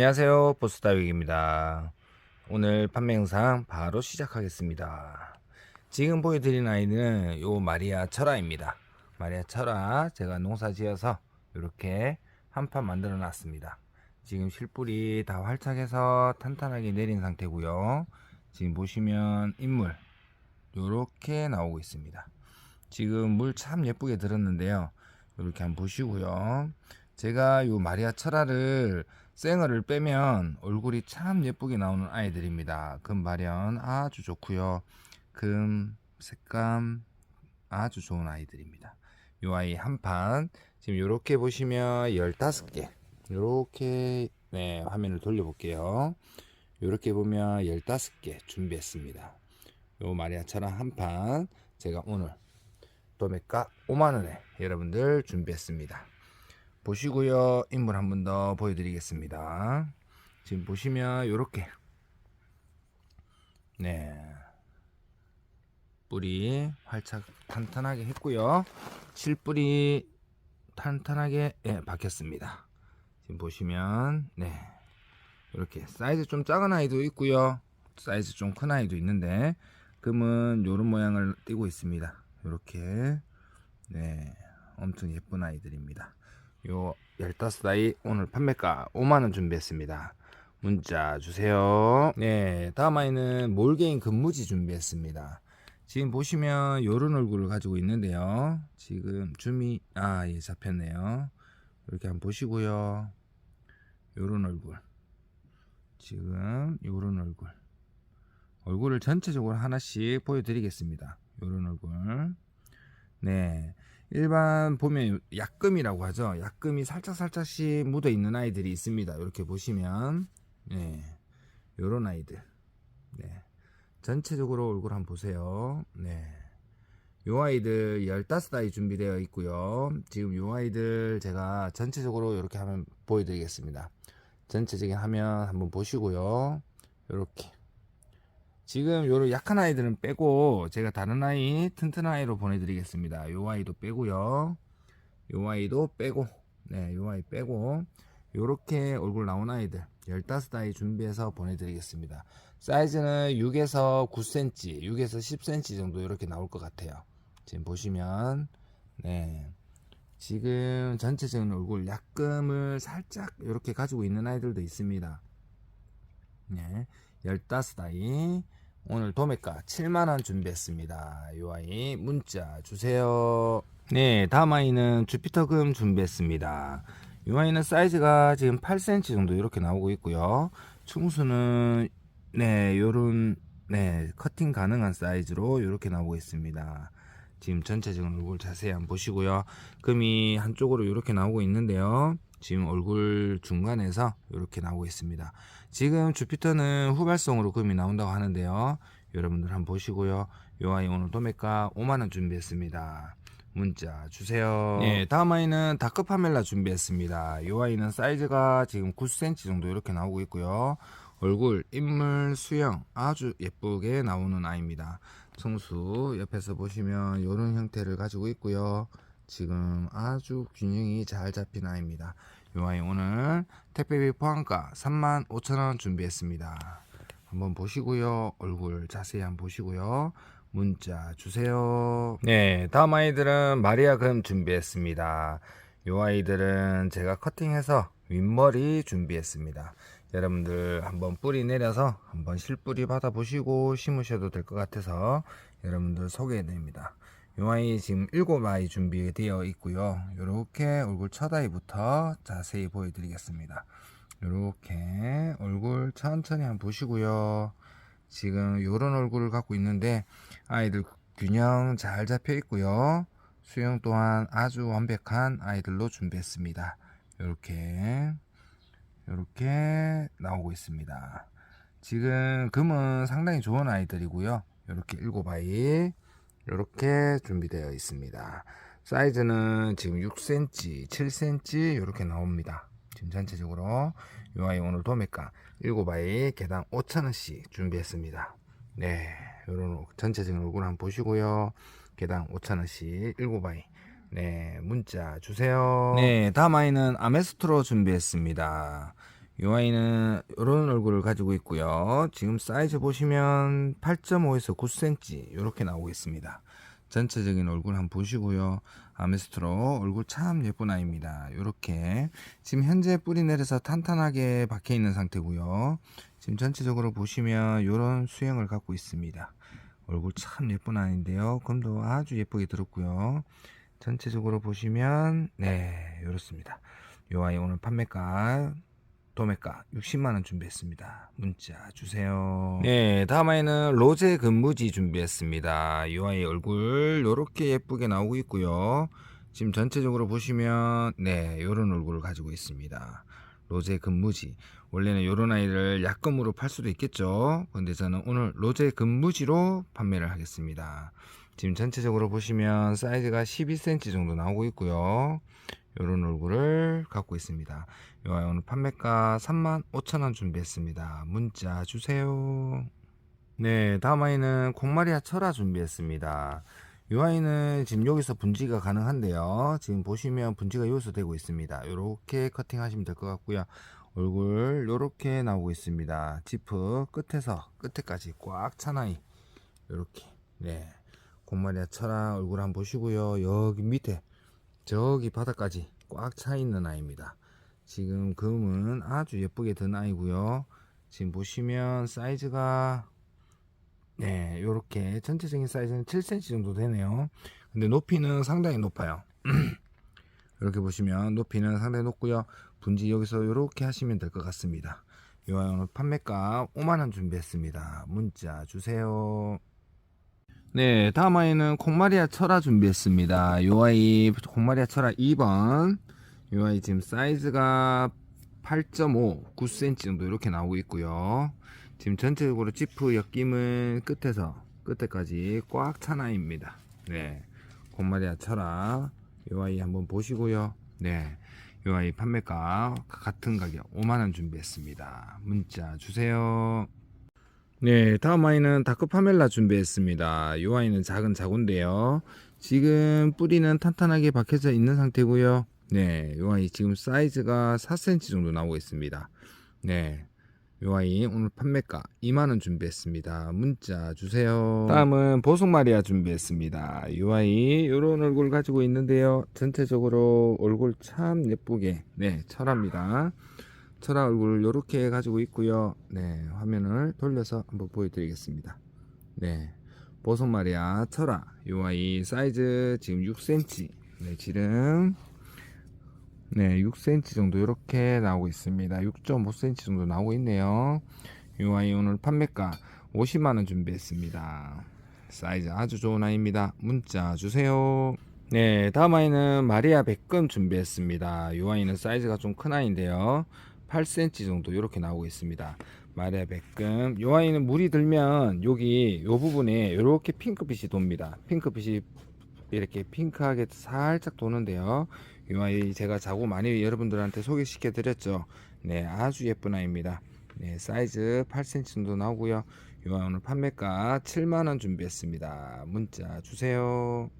안녕하세요. 보스다육입니다. 오늘 판매 영상 바로 시작하겠습니다. 지금 보여드린 아이는 요 마리아 철아입니다. 마리아 철아 제가 농사 지어서 이렇게 한 판 만들어 놨습니다. 지금 실뿌리 다 활착해서 탄탄하게 내린 상태고요. 지금 보시면 인물 요렇게 나오고 있습니다. 지금 물 참 예쁘게 들었는데요. 이렇게 한번 보시고요. 제가 요 마리아 철아를 생얼을 빼면 얼굴이 참 예쁘게 나오는 아이들입니다. 금 발현 아주 좋고요. 금 색감 아주 좋은 아이들입니다. 요 아이 한 판 지금 요렇게 보시면 15개 요렇게 네, 화면을 돌려볼게요. 요렇게 보면 15개 준비했습니다. 요 마리아처럼 한 판 제가 오늘 도매가 5만원에 여러분들 준비했습니다. 보시고요. 인물 한 번 더 보여드리겠습니다. 지금 보시면 요렇게 네 뿌리 활착 탄탄하게 했고요. 실뿌리 탄탄하게 예, 박혔습니다. 지금 보시면 네 이렇게 사이즈 좀 작은 아이도 있고요. 사이즈 좀 큰 아이도 있는데 금은 요런 모양을 띠고 있습니다. 이렇게 네 엄청 예쁜 아이들입니다. 요 15다이 오늘 판매가 5만원 준비했습니다. 문자 주세요. 네, 다음 아이는 몰개인 근무지 준비했습니다. 지금 보시면 요런 얼굴을 가지고 있는데요. 지금 줌이, 아, 예, 잡혔네요. 이렇게 한번 보시고요. 요런 얼굴. 지금 요런 얼굴. 얼굴을 전체적으로 하나씩 보여드리겠습니다. 요런 얼굴. 네. 일반 보면 약금이라고 하죠. 약금이 살짝 살짝씩 묻어 있는 아이들이 있습니다. 이렇게 보시면 네. 요런 아이들. 네. 전체적으로 얼굴 한번 보세요. 네. 요 아이들 15아이 준비되어 있고요. 지금 요 아이들 제가 전체적으로 이렇게 하면 보여드리겠습니다. 전체적인 화면 한번 보시고요. 이렇게 지금 요런 약한 아이들은 빼고 제가 다른 아이 튼튼한 아이로 보내드리겠습니다. 요 아이도 빼고요. 요 아이도 빼고 네 요 아이 빼고 요렇게 얼굴 나온 아이들 15아이 준비해서 보내드리겠습니다. 사이즈는 6에서 9cm 6에서 10cm 정도 이렇게 나올 것 같아요. 지금 보시면 네 지금 전체적인 얼굴 약금을 살짝 이렇게 가지고 있는 아이들도 있습니다. 네 15아이 오늘 도매가 7만원 준비했습니다. 이 아이 문자 주세요. 네, 다음 아이는 주피터금 준비했습니다. 이 아이는 사이즈가 지금 8cm 정도 이렇게 나오고 있고요. 충수는 네, 요런 네, 커팅 가능한 사이즈로 이렇게 나오고 있습니다. 지금 전체적인 얼굴 자세히 한번 보시고요. 금이 한쪽으로 이렇게 나오고 있는데요. 지금 얼굴 중간에서 이렇게 나오고 있습니다. 지금 주피터는 후발성으로 금이 나온다고 하는데요. 여러분들 한번 보시고요. 요 아이 오늘 도매가 5만원 준비했습니다. 문자 주세요. 네, 다음 아이는 다크 파멜라 준비했습니다. 요 아이는 사이즈가 지금 9cm 정도 이렇게 나오고 있고요. 얼굴, 인물, 수영 아주 예쁘게 나오는 아이입니다. 청수 옆에서 보시면 이런 형태를 가지고 있고요. 지금 아주 균형이 잘 잡힌 아이입니다. 이 아이 오늘 택배비 포함가 35,000원 준비했습니다. 한번 보시고요. 얼굴 자세히 한번 보시고요. 문자 주세요. 네, 다음 아이들은 마리아 금 준비했습니다. 이 아이들은 제가 커팅해서 윗머리 준비했습니다. 여러분들 한번 뿌리 내려서 한번 실뿌리 받아보시고 심으셔도 될 것 같아서 여러분들 소개해드립니다. 요 아이 지금 일곱 아이 준비되어 있고요. 이렇게 얼굴 첫 아이부터 자세히 보여드리겠습니다. 이렇게 얼굴 천천히 한번 보시고요. 지금 이런 얼굴을 갖고 있는데 아이들 균형 잘 잡혀 있고요. 수영 또한 아주 완벽한 아이들로 준비했습니다. 이렇게 이렇게 나오고 있습니다. 지금 금은 상당히 좋은 아이들이고요. 이렇게 일곱 아이 이렇게 준비되어 있습니다. 사이즈는 지금 6cm, 7cm 이렇게 나옵니다. 지금 전체적으로 이 아이 오늘 도매가 7아이 개당 5천원씩 준비했습니다. 네, 이런 전체적인 얼굴 한번 보시고요. 개당 5천원씩 7아이 네, 문자 주세요. 네, 다음 아이는 아메스트로 준비했습니다. 이 아이는 이런 얼굴을 가지고 있고요. 지금 사이즈 보시면 8.5에서 9cm 이렇게 나오고 있습니다. 전체적인 얼굴 한번 보시고요. 아메스트로 얼굴 참 예쁜 아이입니다. 이렇게 지금 현재 뿌리 내려서 탄탄하게 박혀 있는 상태고요. 지금 전체적으로 보시면 이런 수영을 갖고 있습니다. 얼굴 참 예쁜 아이인데요. 검도 아주 예쁘게 들었고요. 전체적으로 보시면 네 이렇습니다. 이 아이 오늘 판매가 도매가 60만 원 준비했습니다. 문자 주세요. 네, 다음 아이는 로제 근무지 준비했습니다. 이 아이 얼굴 이렇게 예쁘게 나오고 있고요. 지금 전체적으로 보시면 네, 이런 얼굴을 가지고 있습니다. 로제 근무지. 원래는 이런 아이를 약금으로 팔 수도 있겠죠. 근데 저는 오늘 로제 근무지로 판매를 하겠습니다. 지금 전체적으로 보시면 사이즈가 12cm 정도 나오고 있고요. 이런 얼굴을 갖고 있습니다. 이 아이 오늘 판매가 35,000원 준비했습니다. 문자 주세요. 네, 다음 아이는 콩마리아 철아 준비했습니다. 이 아이는 지금 여기서 분지가 가능한데요. 지금 보시면 분지가 여기서 되고 있습니다. 이렇게 커팅 하시면 될 것 같고요. 얼굴 이렇게 나오고 있습니다. 지프 끝에서 끝에까지 꽉 찬 아이. 이렇게. 네. 콩마리아 철아 얼굴 한번 보시고요. 여기 밑에 저기 바닥까지 꽉 차 있는 아이입니다. 지금 금은 아주 예쁘게 든 아이고요. 지금 보시면 사이즈가 네, 요렇게 전체적인 사이즈는 7cm 정도 되네요. 근데 높이는 상당히 높아요. 이렇게 보시면 높이는 상당히 높고요. 분지 여기서 이렇게 하시면 될 것 같습니다. 이 아이 오늘 판매가 5만원 준비했습니다. 문자 주세요. 네, 다음 아이는 콩마리아 철아 준비했습니다. 요 아이 콩마리아 철아 2번. 요 아이 지금 사이즈가 8.5, 9cm 정도 이렇게 나오고 있고요. 지금 전체적으로 지프 엮임은 끝에서 끝에까지 꽉 찬 아이입니다. 네, 철아 요 아이 한번 보시고요. 네, 요 아이 판매가 같은 가격 5만원 준비했습니다. 문자 주세요. 네, 다음 아이는 다크 파멜라 준비했습니다. 이 아이는 작은 자구인데요. 지금 뿌리는 탄탄하게 박혀져 있는 상태고요. 네, 이 아이 지금 사이즈가 4cm 정도 나오고 있습니다. 네, 이 아이 오늘 판매가 2만원 준비했습니다. 문자 주세요. 다음은 보석마리아 준비했습니다. 이 아이 이런 얼굴 가지고 있는데요. 전체적으로 얼굴 참 예쁘게 네 철합니다. 철아 얼굴 이렇게 가지고 있고요. 네, 화면을 돌려서 한번 보여드리겠습니다. 네, 보석마리아 철아 요 아이 사이즈 지금 6cm. 네, 지름 네, 6cm 정도 이렇게 나오고 있습니다. 6.5cm 정도 나오고 있네요. 요 아이 오늘 판매가 50만원 준비했습니다. 사이즈 아주 좋은 아이입니다. 문자 주세요. 네, 다음 아이는 마리아 백금 준비했습니다. 요 아이는 사이즈가 좀 큰 아이인데요. 8cm 정도 이렇게 나오고 있습니다. 마리아 백금. 요 아이는 물이 들면 여기 요 부분에 이렇게 핑크빛이 돕니다. 핑크빛이 이렇게 핑크하게 살짝 도는데요. 요 아이 제가 자고 많이 여러분들한테 소개시켜 드렸죠. 네, 아주 예쁜 아이입니다. 네, 사이즈 8cm 정도 나오고요. 요 아이 오늘 판매가 7만원 준비했습니다. 문자 주세요.